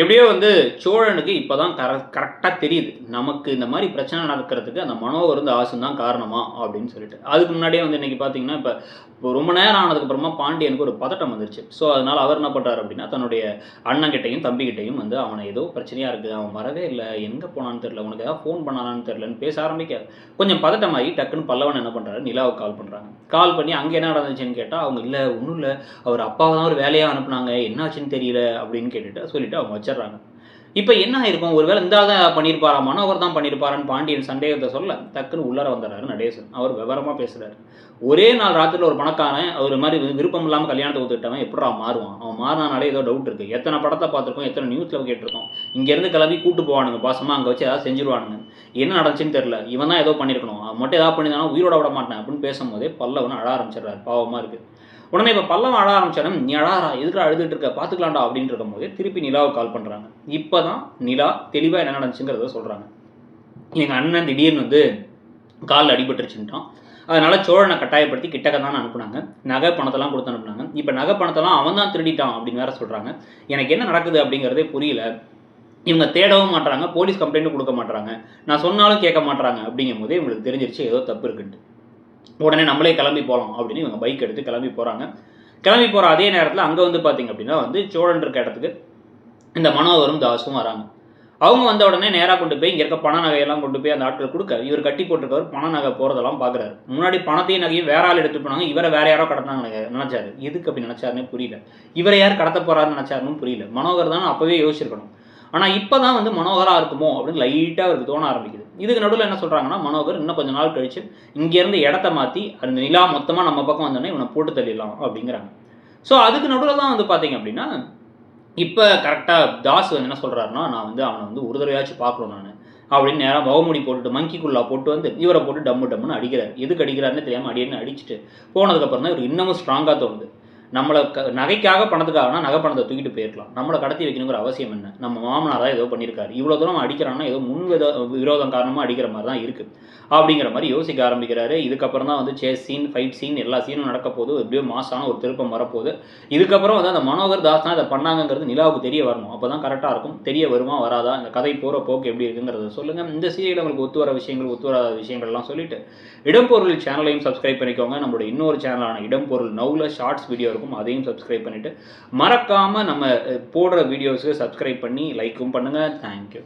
எப்படியோ வந்து சோழனுக்கு இப்போ தான் கர கரெக்டாக தெரியுது. நமக்கு இந்த மாதிரி பிரச்சனை நடக்கிறதுக்கு அந்த மனோ இருந்த ஆசை தான் காரணமா அப்படின்னு சொல்லிட்டு. அதுக்கு முன்னாடியே வந்து இன்னைக்கு பார்த்தீங்கன்னா இப்போ இப்போ ரொம்ப நேரம் ஆனதுக்கப்புறமா பாண்டியனுக்கு ஒரு பதட்டம் வந்துருச்சு. ஸோ அதனால் அவர் என்ன பண்ணுறாரு அப்படின்னா தன்னுடைய அண்ணங்கிட்டையும் தம்பிக்கிட்டையும் வந்து அவனை ஏதோ பிரச்சனையாக இருக்குது அவன் வரவே இல்லை எங்கே போனான்னு தெரில உனக்கு ஏதாவது ஃபோன் பண்ணானான்னு தெரிலன்னு பேச ஆரம்பிக்காது. கொஞ்சம் பதட்டமாகி டக்குன்னு பல்லவன் என்ன பண்ணுறாரு நிலாவுக்கு கால் பண்ணுறாங்க கால் பண்ணி அங்கே என்ன நடந்துச்சுன்னு கேட்டால் அவங்க இல்லை ஒன்றும் இல்லை அவர் அப்பாவை தான் ஒரு வேலையாக அனுப்புனாங்க என்னாச்சுன்னு தெரியல அப்படின்னு கேட்டுட்டு சொல்லிவிட்டு அவங்க வச்சிடுறாங்க. இப்போ என்ன ஆயிருக்கும்? ஒருவேளை இந்த தான் பண்ணியிருப்பாரா மனோகர் தான் பண்ணியிருப்பாரான்னு பாண்டியன் சந்தேகத்தை சொல்ல டக்குன்னு உள்ளார வந்துடுறாரு நடேசன். அவர் விவரமாக பேசுகிறாரு ஒரே நாள் ராத்திரியில் ஒரு பணக்காரன் அவர் மாதிரி விருப்பம் இல்லாமல் கல்யாணத்தை ஒத்துக்கிட்டவன் எப்படா மாறுவான்? அவன் மாறினாலே ஏதோ டவுட் இருக்குது எத்தனை படத்தை பார்த்துருக்கோம்? எத்தனை நியூஸில் கேட்டிருக்கோம்? இங்கேருந்து கிளம்பி கூட்டு போவானுங்க. பாசமாக அங்கே வச்சு ஏதாவது செஞ்சிருவானுங்க. என்ன நடந்துச்சுன்னு தெரில இவன் தான் ஏதோ பண்ணியிருக்கணும் அவன் மட்டும் ஏதாவது பண்ணியிருந்தானா உயிரோட விட மாட்டேன் அப்படின்னு பேசும்போதே பல்லவன் அழ ஆரம்பிச்சிடுறாரு. பாவமாக இருக்குது உடனே இப்போ பல்லவன் அழ ஆரம்பிச்சாலும் நீ அழாரா எதுக்கு அழுதுட்டு இருக்க? பார்த்துக்கலாம்டா அப்படின்னு இருக்கும்போது திருப்பி நிலாவை கால் பண்ணுறாங்க இப்போ தான் நிலா தெளிவாக என்ன நடந்துச்சுங்கிறத சொல்கிறாங்க எங்கள் அண்ணன் திடீர்னு வந்து காலில் அடிபட்டுருச்சுட்டான் அதனால் சோழனை கட்டாயப்படுத்தி கிட்டக்க தான் அனுப்புனாங்க. நகை பணத்தெல்லாம் கொடுத்து அனுப்புனாங்க. இப்போ நகை பணத்தெல்லாம் அவன் தான் திருடிட்டான் அப்படின்னு வேற சொல்கிறாங்க எனக்கு என்ன நடக்குது அப்படிங்கிறதே புரியல. இவங்க தேடவும் மாட்டுறாங்க போலீஸ் கம்ப்ளைண்ட்டும் கொடுக்க மாட்டுறாங்க நான் சொன்னாலும் கேட்க மாட்றாங்க. அப்படிங்கும் போது இவங்களுக்கு தெரிஞ்சிருச்சு ஏதோ தப்பு இருக்குன்ட்டு. உடனே நம்மளே கிளம்பி போகலாம் அப்படின்னு இவங்க பைக் எடுத்து கிளம்பி போகிறாங்க கிளம்பி போகிற அதே நேரத்தில் அங்கே வந்து பார்த்தீங்க அப்படின்னா வந்து சோழன் இருக்க இடத்துக்கு இந்த மனோகரும் தாசும் வராங்க. அவங்க வந்த உடனே நேராக கொண்டு போய் இங்கே இருக்க பண நகையெல்லாம் கொண்டு போய் அந்த ஆட்கள் கொடுக்க இவர் கட்டி போட்டிருக்கவர் பண நகை போகிறதெல்லாம் பார்க்குறாரு முன்னாடி பணத்தையும் நகையும் வேற ஆள் எடுத்து போனாங்க இவரை வேற யாரோ கடத்தாங்க நினைச்சாரு. எதுக்கு அப்படி நினைச்சாருன்னே புரியல. இவரை யார் கடத்த போகிறாரு நினச்சாருன்னு புரியல. மனோகர் தான் அப்போவே யோசிச்சிருக்கணும். ஆனால் இப்போ தான் வந்து மனோகராக இருக்குமோ அப்படின்னு லைட்டாக அவருக்கு தோண ஆரம்பிக்குது. இதுக்கு நடுவில் என்ன சொல்கிறாங்கன்னா மனோகர் இன்னும் கொஞ்சம் நாள் கழிச்சு இங்கேருந்து இடத்த மாற்றி அந்த நிலா மொத்தமாக நம்ம பக்கம் வந்தோடனே இவனை போட்டு தள்ளிடலாம் அப்படிங்கிறாங்க. ஸோ அதுக்கு நடுவில் தான் வந்து பார்த்தீங்க அப்படின்னா இப்போ கரெக்டாக தாஸ் வந்து என்ன சொல்கிறாருன்னா நான் வந்து அவனை வந்து ஒரு தடவையாச்சும் பார்க்கணும் நான் அப்படின்னு நேராக முகமூடி போட்டுட்டு மங்கிக்குள்ளா போட்டு வந்து இவரை போட்டு டம்மு டம்முன்னு அடிக்கிறார். எதுக்கு அடிக்கிறாருன்னு தெரியாமல் அடின்னு அடிச்சுட்டு போனதுக்கப்புறம் தான் இவர் இன்னமும் ஸ்ட்ராங்காக தோணுது. நம்மளை க நகைக்காக பணத்துக்காகனா நகை பணத்தை தூக்கிட்டு போயிருக்கலாம் நம்மளை கடத்தி வைக்கணுங்கிற அவசியம் என்ன? நம்ம மாமனார் தான் ஏதோ பண்ணியிருக்காரு. இவ்வளோ தூரம் அடிக்கிறான்னா ஏதோ முன் வித விரோதம் காரணமாக அடிக்கிற மாதிரி தான் இருக்குது அப்படிங்கிற மாதிரி யோசிக்க ஆரம்பிக்கிறாரு. இதுக்கப்புறம் தான் வந்து சேஸ் சீன் ஃபைட் சீன் எல்லா சீனும் நடக்க போது எப்படியோ மாசான ஒரு திருப்பம் வரப்போகுது. இதுக்கப்புறம் வந்து அந்த மனோகர் தாஸ் தான் இதை பண்ணாங்கங்கிறது நிலாவுக்கு தெரிய வரணும். அப்போ தான் கரெக்டாக இருக்கும். தெரிய வருமா வராதா? இந்த கதை போகிற போக்கு எப்படி இருக்குங்கிறத சொல்லுங்கள் இந்த சீரியல் உங்களுக்கு ஒத்து வர விஷயங்கள் ஒத்து வராத விஷயங்கள்லாம் சொல்லிட்டு இடம்பொருள் சேனலையும் சப்ஸ்கிரைப் பண்ணிக்கோங்க. நம்மளோட இன்னொரு சேனலான இடம்பொருள் நவுல ஷார்ட்ஸ் வீடியோ இருக்கும் அதையும் சப்ஸ்கிரைப் பண்ணிவிட்டு மறக்காமல் நம்ம போடுற வீடியோஸுக்கு சப்ஸ்கிரைப் பண்ணி லைக்கும் பண்ணுங்கள் தேங்க்யூ